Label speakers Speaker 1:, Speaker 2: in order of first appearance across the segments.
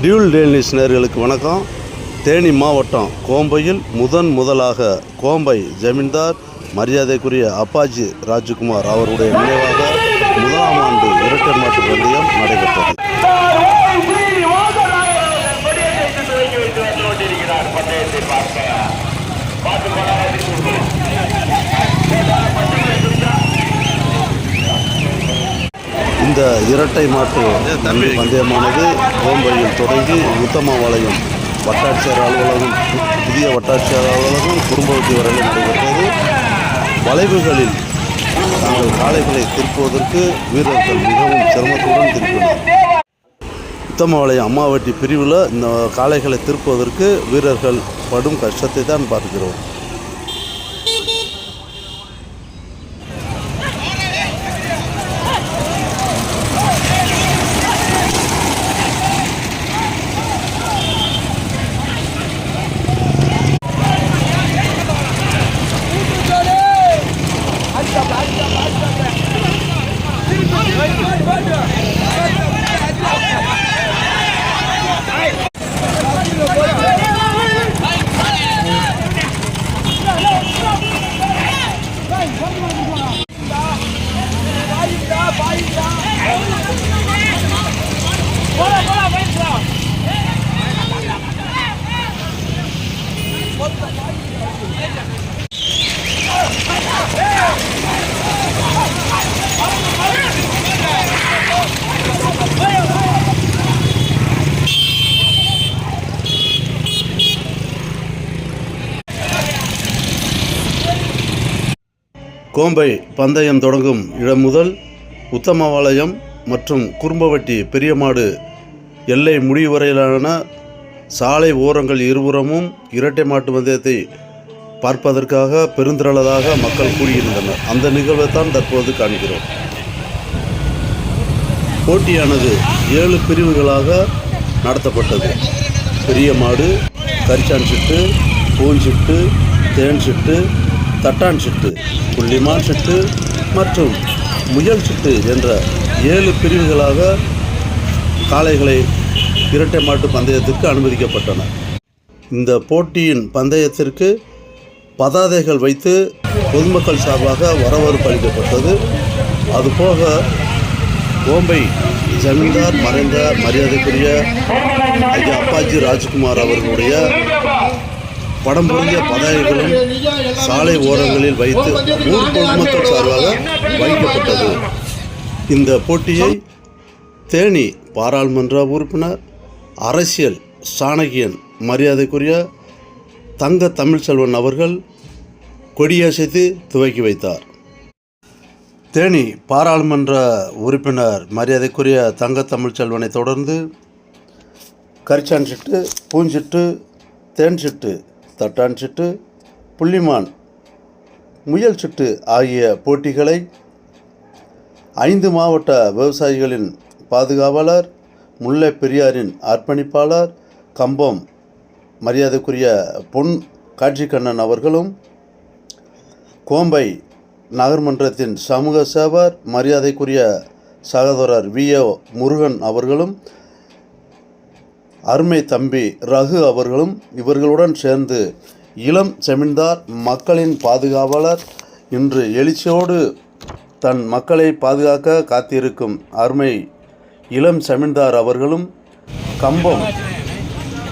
Speaker 1: Dual Danish நேர்களுக்கு வணக்கம். தேனி மாவட்டம் கோம்பையில் முதன் முதலாக கோம்பை ஜமீன்தார் மரியாதைக்குரிய அப்பாஜி ராஜ்குமார் அவருடைய நினைவாக முதலாம் ஆண்டு இரட்டை மாட்டு பந்தயம் நடைபெற்றது. இந்த இரட்டை மாட்டு நம்பி பந்தயமானது கோம்பையில் தொடங்கி உத்தமபாளையம் வட்டாட்சியர் அலுவலகம் புதிய வட்டாட்சியர் அலுவலகம் குறும்பவட்டி வரையில் நடைபெற்றது. வளைவுகளில் நாங்கள் காளைகளை திருப்புவதற்கு வீரர்கள் மிகவும் சிரமத்துடன் திருப்பினர் உத்தமபாளையம் அம்மாவட்டி பிரிவில் இந்த காளைகளை திருப்புவதற்கு வீரர்கள் படும் கஷ்டத்தை தான் பார்க்கிறோம். கோம்பை பந்தயம் தொடங்கும் இடம் முதல் உத்தமவாளையம் மற்றும் குறும்பவட்டி பெரியமாடு எல்லை முடிவரையிலான சாலை ஓரங்கள் இருபுறமும் இரட்டை மாட்டு பந்தயத்தை பார்ப்பதற்காக பெருந்திரளதாக மக்கள் கூடியிருந்தனர். அந்த நிகழ்வை தான் தற்போது காண்கிறோம். போட்டியானது ஏழு பிரிவுகளாக நடத்தப்பட்டது. பெரிய மாடு கரிச்சான் சிட்டு பூஞ்சிட்டு தேன் சிட்டு தட்டான் சிட்டு புள்ளிமான் சிட்டு மற்றும் முயல் சிட்டு என்ற ஏழு பிரிவுகளாக காளைகளை இரட்டை மாட்டு பந்தயத்திற்கு அனுமதிக்கப்பட்டன. இந்த போட்டியின் பந்தயத்திற்கு பதாதைகள் வைத்து பொதுமக்கள் சார்பாக வரவேற்பு அளிக்கப்பட்டது. அதுபோக கோம்பை ஜமீன்தார் மறைந்த மரியாதைக்குரிய ஐயா அப்பாஜி ராஜ்குமார் அவர்களுடைய படம் முடிந்த பதாகைகளும் சாலை ஓரங்களில் வைத்து ஊர் பொதுமக்கள் சார்பாக வைக்கப்பட்டது. இந்த போட்டியை தேனி பாராளுமன்ற உறுப்பினர் அரசியல் சாணகியன் மரியாதைக்குரிய தங்க தமிழ்ச்செல்வன் அவர்கள் கொடியசைத்து துவக்கி வைத்தார். தேனி பாராளுமன்ற உறுப்பினர் மரியாதைக்குரிய தங்க தமிழ்ச்செல்வனை தொடர்ந்து கரிச்சான் சிட்டு பூஞ்சிட்டு தேன் சிட்டு தட்டான் சிட்டு புள்ளிமான் முயல் சிட்டு ஆகிய போட்டிகளை ஐந்து மாவட்ட விவசாயிகளின் பாதுகாவலர் முல்லை பெரியாரின் அர்ப்பணிப்பாளர் கம்பம் மரியாதைக்குரிய பொன் காட்சிக்கண்ணன் அவர்களும் கோம்பை நகர்மன்றத்தின் சமூக சேவர் மரியாதைக்குரிய சகோதரர் வி ஏ முருகன் அவர்களும் அருமை தம்பி ரகு அவர்களும் இவர்களுடன் சேர்ந்து இளம் செமிந்தார் மக்களின் பாதுகாவலர் இன்று எழுச்சியோடு தன் மக்களை பாதுகாக்க காத்திருக்கும் அருமை இளம் செமிந்தார் அவர்களும் கம்பம்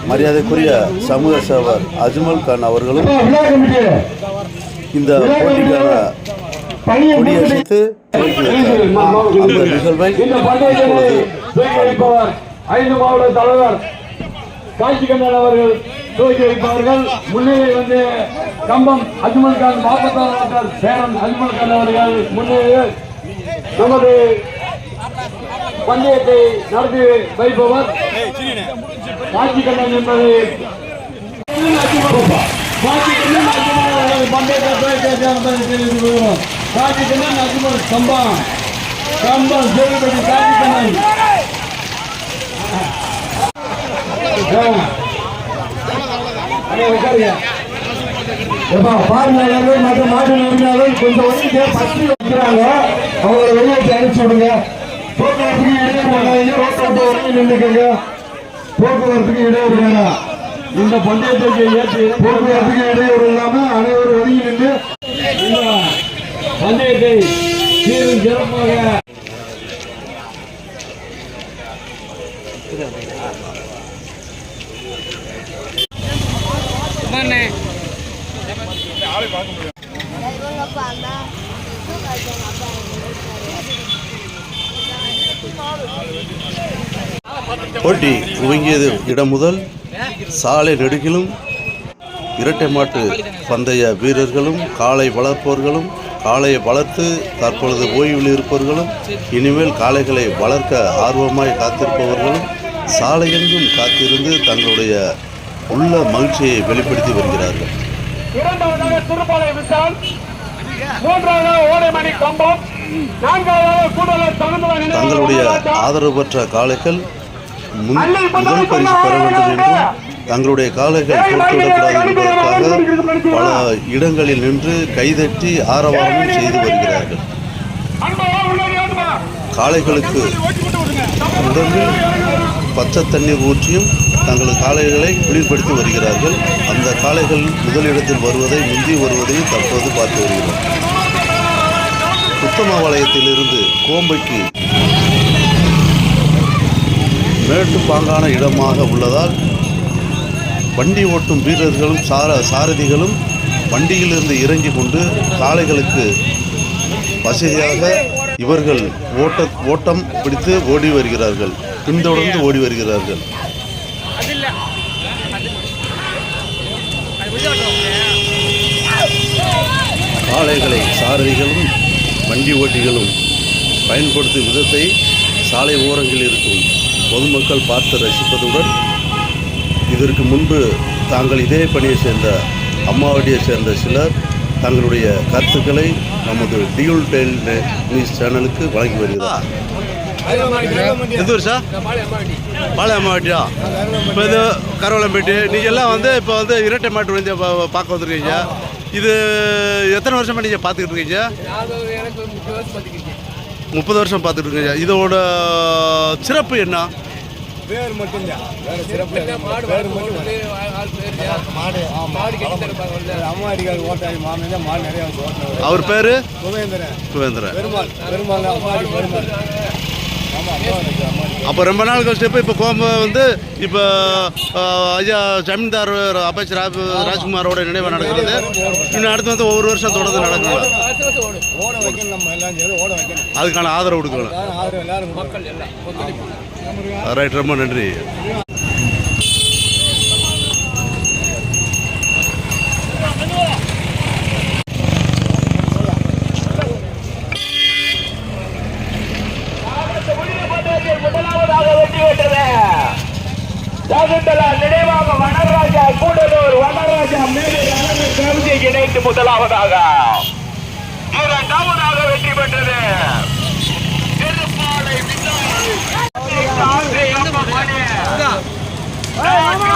Speaker 1: மரியாதைக்குரிய சமூக சேவர் அஜ்மல் கான் அவர்களும் இந்த போட்டிக்கான கொடியசைத்து. அந்த நிகழ்வை இப்பொழுது
Speaker 2: ஐந்து மாவட்ட தலைவர் காட்சிகண்ணன் அவர்கள் துவக்கி வைப்பார்கள் முன்னிலை வந்து கம்பம் அஜ்மல் கான் மாவட்ட பேரன் அஜ்மல் கான் அவர்கள் முன்னிலையில் நமது பந்தயத்தை நடத்தி வைப்பவர் காட்சிகண்ணன் என்பது. காட்சிகண்ணன் அஜ்மல் அவர்கள் பந்தயத்தை துவக்கி வைக்கிறார் அஜ்மல் கம்பம். கம்பம் சேதுபதி காட்சிகண்ணன் பார்வையாளர்கள் மற்றும் மாட்டு உரிமையாளர்கள் கொஞ்சம் ஒதுங்க பற்றி வைக்கிறாங்க அவங்களை வெளியேற்றி அனுப்பிச்சு விடுங்க போக்குவரத்துக்கு இடையே நின்றுக்கங்க போக்குவரத்துக்கு இடையூறு வேணாம் இந்த பந்தயத்திற்கு ஏற்றி போக்குவரத்துக்கு இடையூறு இல்லாம அனைவரும் ஒதுங்கி நின்று இந்த பந்தயத்தை சீரும் சிறப்பாக
Speaker 1: போட்டி துவங்கியது இடம் முதல் சாலை நெடுகிலும் இரட்டை மாட்டு பந்தய வீரர்களும் காளை வளர்ப்பவர்களும் காளையை வளர்த்து தற்பொழுது ஓய்வில் இருப்பவர்களும் இனிமேல் காளைகளை வளர்க்க ஆர்வமாய் காத்திருப்பவர்களும் சாலையெங்கும் காத்திருந்து தங்களுடைய உள்ள மகிழ்ச்சியை வெளிப்படுத்தி வருகிறார்கள்.
Speaker 3: இரண்டாவதாக திருப்பாலை விசால் மூன்றாவதாக ஓடைமணி கம்பம் நான்காவதாக கூடலூர் தகுந்தவன்
Speaker 1: தங்களுடைய ஆதரவு பெற்ற காளைகள் முதல் பரிசு பெற வேண்டும் என்றும் தங்களுடைய காளைகள் தோற்றுவிடக்கூடாது என்பதற்காக பல இடங்களில் நின்று கைதட்டி ஆரவாரமும் செய்து வருகிறார்கள். காளைகளுக்கு முதலில் பச்சை தண்ணீர் ஊற்றியும் தங்கள் காளைகளை குளிர்படுத்தி வருகிறார்கள். அந்த காளைகள் முதலிடத்தில் வருவதை முந்தி வருவதையும் தற்போது பார்த்து வருகிறோம். உத்தமபாளையத்திலிருந்து கோம்பைக்கு மேட்டுப்பாங்கான இடமாக உள்ளதால் வண்டி ஓட்டும் வீரர்களும் சார சாரதிகளும் வண்டியிலிருந்து இறங்கி கொண்டு காளைகளுக்கு வசதியாக இவர்கள் ஓட்ட ஓட்டம் பிடித்து ஓடி வருகிறார்கள். பின்தொடர்ந்து ஓடி வருகிறார்கள். காளைகளை சாரதிகளும் வண்டி ஓட்டிகளும் பயன்படுத்தும் விதத்தை சாலை ஓரங்களில் இருக்கும் பொதுமக்கள் பார்த்து ரசிப்பதுடன் இதற்கு முன்பு தாங்கள் இதே பணியை சேர்ந்த அம்மாவடியை சேர்ந்த சிலர் தங்களுடைய கருத்துக்களை நமது டியூல் டெயில் நியூஸ் சேனலுக்கு வழங்கி வருகிறார் எந்த ஊர் சார்? பாளையம்மாவட்டியா இப்போ இது கருவலம்பேட்டு நீங்கள் எல்லாம் வந்து இப்போ வந்து இரட்டை மாட்டு வந்து பார்க்க வந்திருக்கீங்க. இது எத்தனை வருஷமா நீங்கள் பார்த்துக்கிட்டு இருக்கீங்க? முப்பது வருஷம் பார்த்துட்டு இருக்கீங்க. இதோட சிறப்பு என்ன?
Speaker 4: பேர் மட்டும்தான். வேற சிறப்பு எதுவும் பேர் மட்டும் மாடு அம்மா மாமன் தான் மாடு நிறைய
Speaker 1: அவர் பேர்?
Speaker 4: குமேந்திரன்
Speaker 1: சுவேந்திரன்
Speaker 4: பெருமாள். பெருமாள் அம்மா பெருமாள்.
Speaker 1: அப்போ ரொம்ப நாள் கழிச்சு இப்போ இப்போ கோம்பு வந்து இப்போ ஐயா ஜமீன்தார் அமைச்சர் ராஜ் ராஜ்குமாரோட நினைவு நடக்கிறது. இன்னும் அடுத்து வந்து ஒவ்வொரு வருஷம் தொடர்ந்து
Speaker 4: வைக்கணும்
Speaker 1: அதுக்கான ஆதரவு
Speaker 4: எல்லாம்
Speaker 1: ரைட் ரொம்ப நன்றி. 诶来吧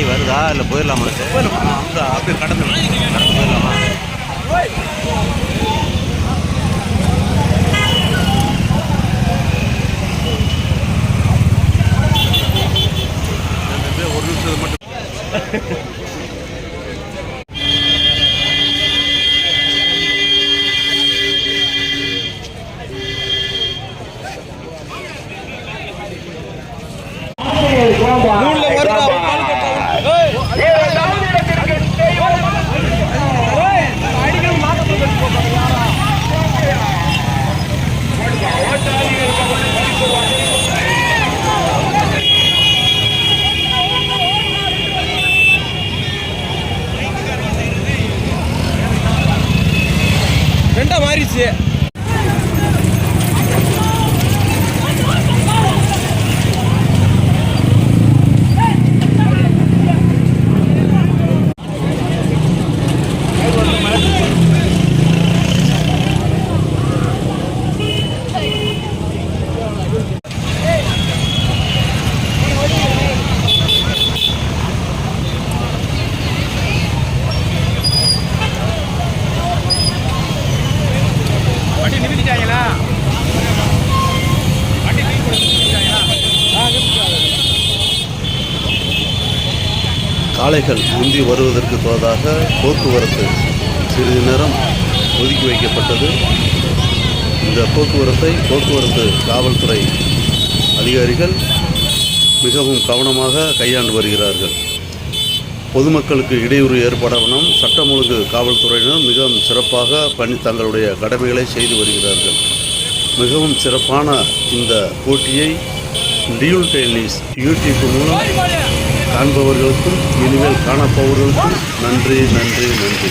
Speaker 5: வண்டி வருதா இல்லை போயிடலாமா?
Speaker 1: அந்த அப்படியே கடந்து
Speaker 5: நடந்து போயிடலாமா?
Speaker 1: ஒரு நிமிஷம் மட்டும். காளைகள் முந்தி வருவதற்கு தோதாக போக்குவரத்து சிறிது நேரம் ஒதுக்கி வைக்கப்பட்டது. இந்த போக்குவரத்தை போக்குவரத்து காவல்துறை அதிகாரிகள் மிகவும் கவனமாக கையாண்டு வருகிறார்கள். பொதுமக்களுக்கு இடையூறு ஏற்படாமல் சட்டம் ஒழுங்கு காவல்துறையினர் மிகவும் சிறப்பாக பணி தங்களுடைய கடமைகளை செய்து வருகிறார்கள். மிகவும் சிறப்பான இந்த போட்டியை டியூல் டென்னிஸ் யூடியூப் மூலம் காண்பவர்களுக்கும் இனிமேல் காணப்பவர்களுக்கும் நன்றி நன்றி நன்றி.